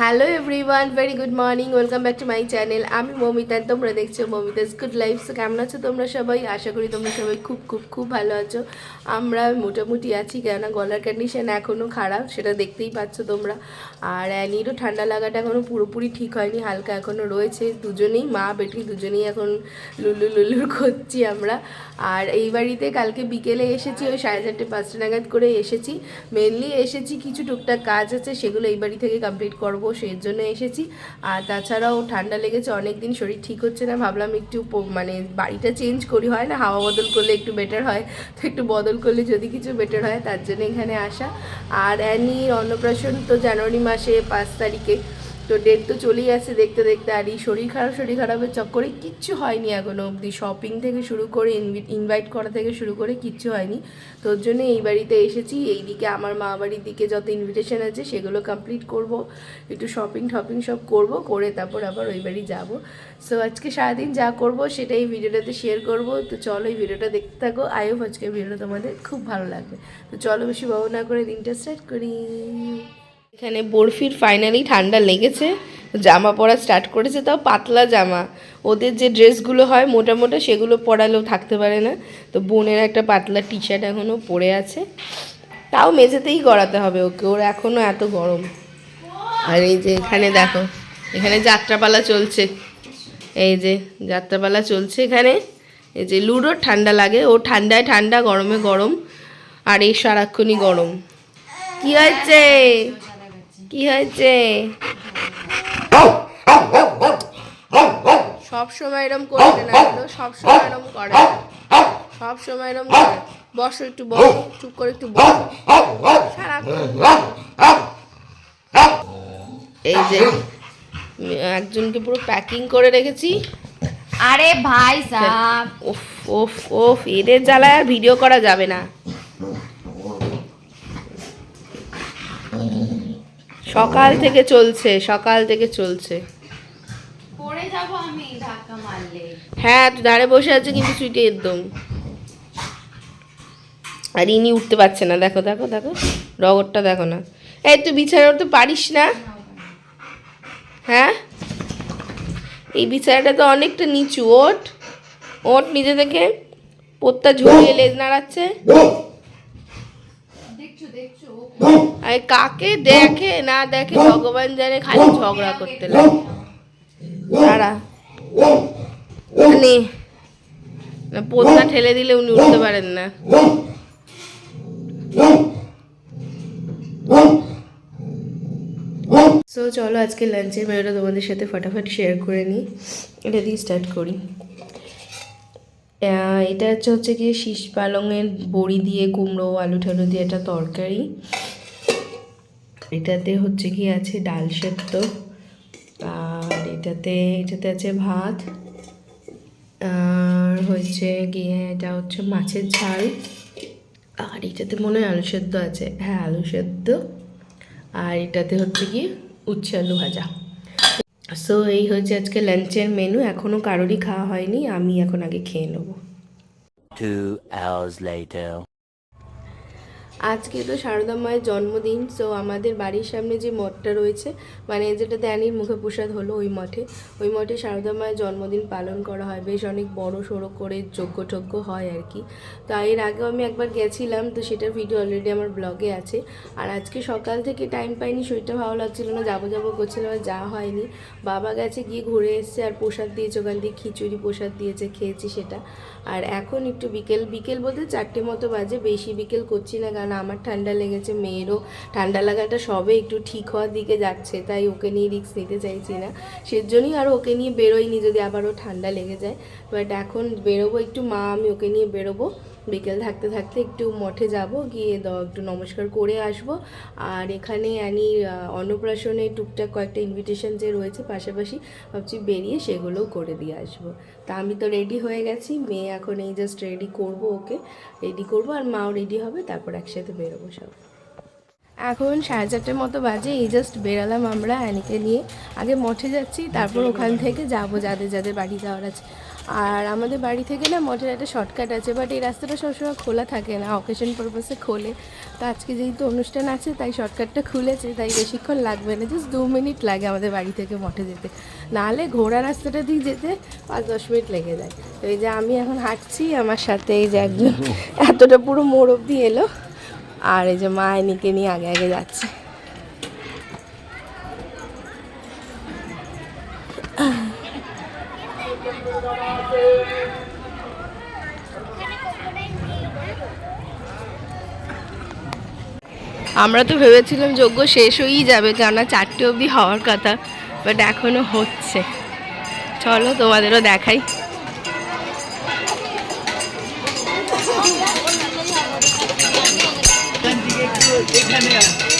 Hello everyone very good morning welcome back to my channel আমি মমিতা তোমরা দেখছ মমিতাস good life কেমন আছো তোমরা সবাই? আশা করি তোমরা সবাই খুব খুব খুব ভালো আছো। আমরা মোটামুটি আছি কেননা গলার কন্ডিশন এখনও খারাপ, সেটা দেখতেই পাচ্ছ তোমরা। আর অ্যানিরও ঠান্ডা লাগাটা এখনও পুরোপুরি ঠিক হয়নি, হালকা এখনও রয়েছে। দুজনেই মা, বেটি, দুজনেই এখন লুলু লুলুর করছি আমরা। আর এই বাড়িতে কালকে বিকেলে এসেছি, ওই সাড়ে চারটে, পাঁচটা নাগাদ করে এসেছি। মেনলি এসেছি কিছু টুকটাক কাজ আছে, সেগুলো এই বাড়ি থেকে কমপ্লিট করব। সেই জন্য এসেছি। আর তাছাড়াও ঠান্ডা লেগেছে অনেক দিন শরীর ঠিক হচ্ছে না, ভাবলাম একটু মানে বাড়িটা চেঞ্জ করি, হয় না? হাওয়া বদল করলে একটু বেটার হয়। তো একটু বদল করলে যদি কিছু বেটার হয়, তার জন্য এখানে আসা। আর অ্যানির অন্নপ্রাশন তো জানুয়ারি মাসে পাঁচ তারিখে। তো ডেট তো চলেই আসছে দেখতে দেখতে আর এই শরীর খারাপ, শরীর খারাপের চক্করে কিচ্ছু হয়নি এখনও অবধি। শপিং থেকে শুরু করে ইনভাইট করা থেকে শুরু করে কিচ্ছু হয়নি। তোর জন্য এই বাড়িতে এসেছি। এইদিকে আমার মা বাড়ির দিকে যত ইনভিটেশন আছে সেগুলো কমপ্লিট করব। একটু শপিং টপিং সব করব, করে তারপর আবার ওই বাড়ি যাব। সো আজকে সারাদিন যা করব সেটাই ভিডিওটাতে শেয়ার করব। তো চলো এই ভিডিওটা দেখতে থাকো। আই হোপ আজকে ভিডিওটা তোমাদের খুব ভালো লাগবে। তো চলো বেশি বাবু না করে দিনটা স্টার্ট করি। এখানে বরফির ফাইনালি ঠান্ডা লেগেছে, জামা পরা স্টার্ট করেছে, তাও পাতলা জামা। ওদের যে ড্রেসগুলো হয় মোটা মোটা সেগুলো পরালেও থাকতে পারে না। তো বোনের একটা পাতলা টি শার্ট এখনও পরে আছে। তাও মেঝেতেই গড়াতে হবে ওকে, ওর এখনও এত গরম। আর এই যে এখানে দেখো, এখানে যাত্রাপালা চলছে। এই যে যাত্রাপালা চলছে এখানে। এই যে লুডোর ঠান্ডা লাগে, ও ঠান্ডায় ঠান্ডা, গরমে গরম, আর এই সারাক্ষণই গরম। কি হয়েছে? কি হয়েছে? সব সময় এরম করবে না সব সময় এরম করে। সব সময় এরম করে। বসো একটু বসো চুপ করে একটু বসো। এই যে একজনকে পুরো প্যাকিং করে রেখেছি। আরে ভাই সাহেব ওফ ওফ ওফ এদের জ্বালায় আর ভিডিও করা যাবে না। সকাল থেকে চলছে সকাল থেকে চলছে। পড়ে যাব আমি ধাক্কা মারলে। হ্যাঁ তুই ধারে বসে আছে কিন্তু সুইটে একদম। আর ইনি উঠতে পারছে না দেখো দেখো দেখো রগরটা দেখো না। এই তুই বিছানা উঠতে পারিস না? হ্যাঁ? এই বিছানাটা তো অনেকটা নিচু ওঠ। ওঠ নিজে থেকে। পোত্তা ঝুলিয়ে লেজ নাড়াচ্ছে। আর কাকে দেখে না দেখে ভগবান জানে খালি ঝগড়া করতে লাগে। তারা মানে না। ঠেলে দিলে উনি উঠতে পারেন না। সো চলো আজকে লাঞ্চের মেনুটা তোমাদের সাথে ফটাফট শেয়ার করে নিই। এটা দিয়ে স্টার্ট করি। এটা হচ্ছে হচ্ছে কি শীষ পালংয়ের বড়ি দিয়ে, কুমড়ো, আলু ঠালু দিয়ে একটা তরকারি। এটাতে হচ্ছে কি আছে ডাল সেদ্ধ, আর এটাতে এটাতে আছে ভাত, আর হচ্ছে গিয়ে এটা হচ্ছে মাছের ঝাল, আর এটাতে মনে হয় আলু সেদ্ধ আছে। হ্যাঁ আলু সেদ্ধ, আর এটাতে হচ্ছে কি উচ্ছে আলু ভাজা। সো এই হচ্ছে আজকে লাঞ্চের মেনু এখনও কারোরই খাওয়া হয়নি। আমি এখন আগে খেয়ে নেব. আজকে তো সারদা মায়ের জন্মদিন সো আমাদের বাড়ির সামনে যে মঠটা রয়েছে মানে যেটা দ্যানির মুখে প্রসাদ হলো ওই মঠে ওই মঠে সারদা মায়ের জন্মদিন পালন করা হয়। বেশ অনেক বড় সড়ো করে যজ্ঞ টজ্ঞ হয় আর কি। তো এর আগেও আমি একবার গেছিলাম, তো সেটার ভিডিও অলরেডি আমার ব্লগে আছে। আর আজকে সকাল থেকে টাইম পাইনি, শরীরটা ভালো লাগছিল না, যাব যাব করছিলাম, আর যাওয়া হয়নি। বাবা গেছে, গিয়ে ঘুরে এসছে, আর প্রসাদ দিয়েছে, ওখান দিয়ে খিচুড়ি প্রসাদ দিয়েছে, খেয়েছি সেটা। আর এখন একটু বিকেল বিকেল বলতে চারটে মতো বাজে, বেশি বিকেল করছি না কারণ আমার ঠান্ডা লেগেছে, মেয়েরও ঠান্ডা লাগাটা সবে একটু ঠিক হওয়ার দিকে যাচ্ছে, তাই ওকে নিয়ে রিক্স নিতে চাইছি না। সেজন্যই আর ওকে নিয়ে বেরোয়নি যদি আবারও ঠান্ডা লেগে যায়। বাট এখন বেরোবো, একটু মা, আমি ওকে নিয়ে বেরোবো। বিকেল থাকতে থাকতে একটু মঠে যাব, গিয়ে একটু নমস্কার করে আসব। আর এখানে অ্যানি অন্নপ্রাশনে টুকটাক কয়েকটা ইনভিটেশন যে রয়েছে পাশাপাশি ভাবছি বেরিয়ে সেগুলোও করে দিয়ে আসব। তা আমি তো রেডি হয়ে গেছি, মেয়ে এখন এই জাস্ট রেডি করব ওকে রেডি করব আর মাও রেডি হবে, তারপর একসাথে বেরোবো সব। এখন সাড়ে চারটের মতো বাজে, এই জাস্ট বেরালাম আমরা অ্যানিকে নিয়ে। আগে মঠে যাচ্ছি, তারপর ওখান থেকে যাব, যাদের যাদের বাড়ি যাওয়ার আছে। আর আমাদের বাড়ি থেকে না মঠের একটা শর্টকাট আছে বাট এই রাস্তাটা সবসময় খোলা থাকে না অকেশন পারপাসে খোলে। তো আজকে যেহেতু অনুষ্ঠান আছে তাই শর্টকাটটা খুলেছে তাই বেশিক্ষণ লাগবে না জাস্ট দু মিনিট লাগে আমাদের বাড়ি থেকে মঠে যেতে। নাহলে ঘোড়া রাস্তাটা দিয়ে যেতে পাঁচ দশ মিনিট লেগে যায়। তো এই যে আমি এখন হাঁটছি আমার সাথে এই যে একজন এতটা পুরো মোড় অব্দি এলো আর এই যে মা এনিকে নিয়ে আগে আগে যাচ্ছে। আমরা তো ভেবেছিলাম যোগ্য শেষ হয়েই যাবে, কেননা চারটে অবধি হওয়ার কথা বাট এখনও হচ্ছে। চলো তোমাদেরও দেখাই। সামনে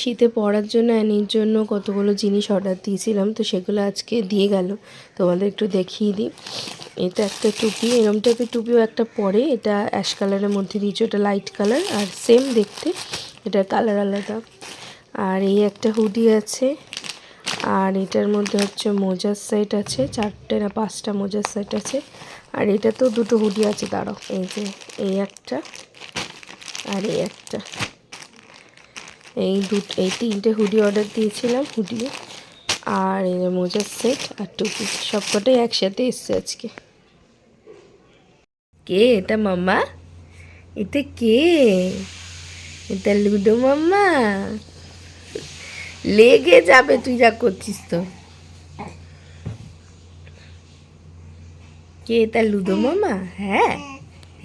শীতে পড়ার জন্য অ্যানির জন্য কতগুলো জিনিস অর্ডার দিয়েছিলাম, তো সেগুলো আজকে দিয়ে গেল। তোমাদের একটু দেখিয়ে দিই। এটা একটা টুপি, এরম টাইপের টুপিও একটা পরে, এটা অ্যাশ কালারের মধ্যে দিয়েছে, ওটা লাইট কালার আর সেম দেখতে এটার কালার আলাদা। আর এই একটা হুডি আছে, আর এটার মধ্যে হচ্ছে মোজার সেট আছে, চারটে না পাঁচটা মোজার সেট আছে। আর এটা তো দুটো হুডি আছে তারও এই যে, এই একটা আর এই একটা। এই দুটো এই তিনটে হুডি অর্ডার দিয়েছিলাম, হুডি আর এই মোজার সেট আর টুপি, সবকটাই একসাথে এসছে আজকে। কে এটা মাম্মা? এটা কে? এটা লুডো মাম্মা? লেগে যাবে তুই যা করছিস তো। কে এটা লুডো মামা হ্যাঁ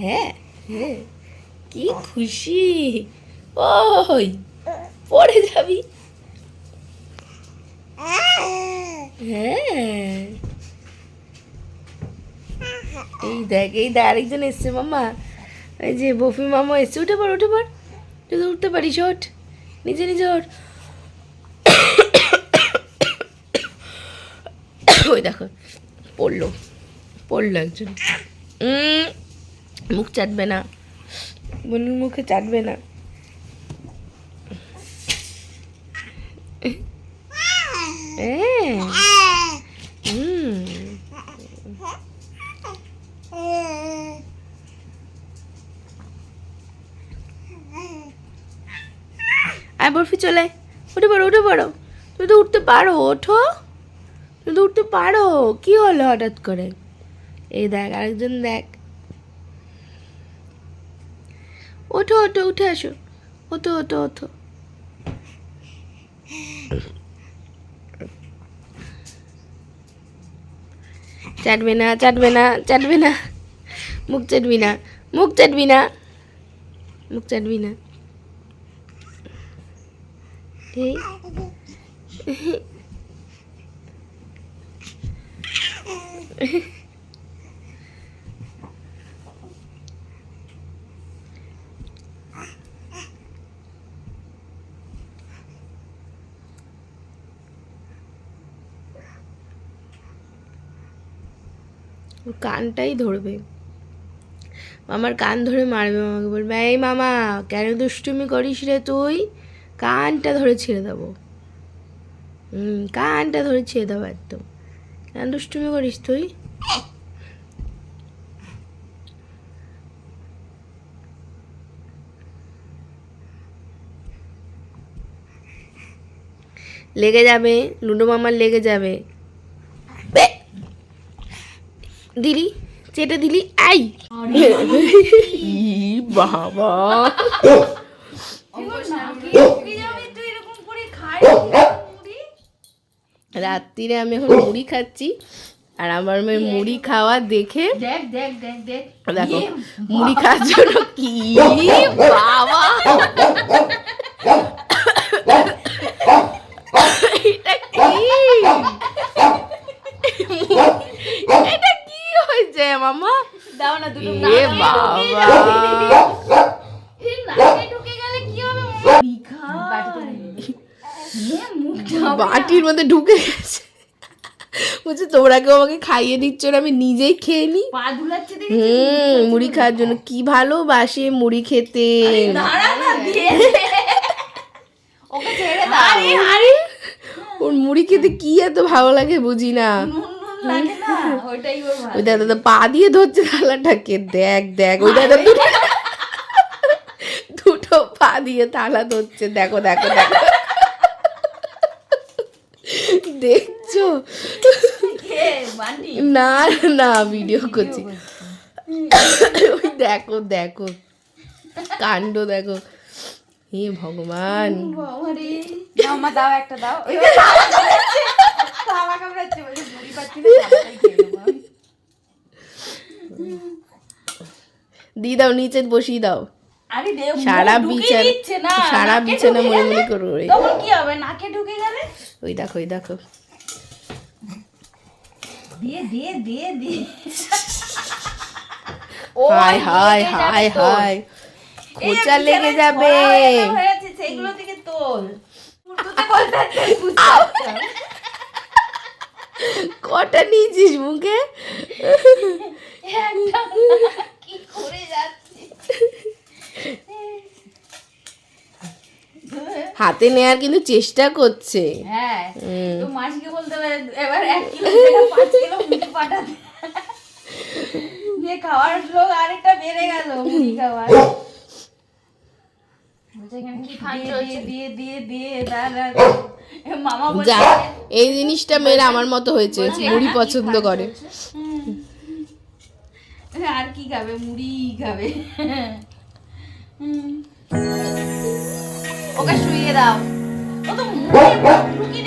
হ্যাঁ হ্যাঁ কি খুশি। ওই পরে যাবি। হ্যাঁ। এই দেখ এই দেখ, আরেকজন এসছে মামা এই যে বফি মামা এসছে, উঠে পড় উঠে পড়। যদি উঠতে পারিস, ওঠ। নিজে নিজে ওঠ। ওই দেখো, পড়ল পড়ল একজন। মুখ চাটবে না। বোনের মুখে চাটবে না। আয় বরফি, চলে। উঠে পড়ো উঠে পড়ো। তুমি তো উঠতে পারো, ওঠো। তুমি তো উঠতে পারো। কি হলো হঠাৎ করে? এই দেখ, আরেকজন দেখ। ওঠো ওঠো, উঠে আসো। ওঠো ওঠো ওঠো। চাটবে না চাটবে না চাটবে না মুখ চাটবি না মুখ চাটবি না মুখ চাটবি না এই ওর কানটাই ধরবে। মামার কান ধরে মারবে, মামাকে বলবে, এই মামা, কেন দুষ্টুমি করিস রে তুই? কানটা ধরে ছেড়ে দেবো। হুম, কানটা ধরে ছেড়ে দেবো একদম। কেন দুষ্টুমি করিস তুই? লেগে যাবে, লুডো মামার লেগে যাবে! দিলি, চেটে দিলি, আই। বাবা। রাত্রিরে আমি এখন মুড়ি খাচ্ছি, আর আমার মেয়ে মুড়ি খাওয়া দেখে দেখ দেখ দেখ দেখ দেখো, মুড়ি খাওয়ার জন্য কি বাবা। এটা কি? এটা মামা দাও না দুটো এ বাবা। বাটির মধ্যে ঢুকে গেছে। বলছে তোমরা কেউ আমাকে খাইয়ে দিচ্ছ না আমি নিজেই খেয়ে নি। হুম মুড়ি খাওয়ার জন্য কি ভালোবাসে মুড়ি খেতে। ওর মুড়ি খেতে কি এত ভালো লাগে বুঝি না। ওই দাদা তো পা দিয়ে ধরছে থালাটাকে দেখ দেখ। ওই দাদা দুটো দুটো পা দিয়ে তালা ধরছে দেখো দেখো দেখো। দেখছ? না না ভিডিও করছি। ওই দেখো দেখো। কাণ্ড দেখো। হে ভগবান। দাও একটা দাও। দিয়ে দাও নিচে বসিয়ে দাও। সারা বিছানা সারা বিছানা মনে মনে করে তখন কি হবে? নাকে ঢুকে গেলে ওই দেখো ওই দেখো। দিয়ে দিয়ে দিয়ে দিয়ে। হাই হাই হাই হাই খোঁচা লেগে যাবে। সেগুলো থেকে তোল কটা নিয়েছিস মুখে? একটা কি করে হাতে নেয়ার কিন্তু চেষ্টা করছে। হ্যাঁ তো মাসিকে বলতে এবার এক কিলো পাঁচ কিলো পাঠাতে। দিয়ে খাওয়ার লোক আরেকটা বেড়ে গেল মুড়ি খাওয়ার। দিয়ে দিয়ে দিয়ে দিয়ে দাঁড়া মামা যা এই জিনিসটা মেয়েরা আমার মতো হয়েছে মুড়ি পছন্দ করে। আর কি খাবে? মুড়ি খাবে। ওকে শুয়ে দাও। ও তো মুড়ি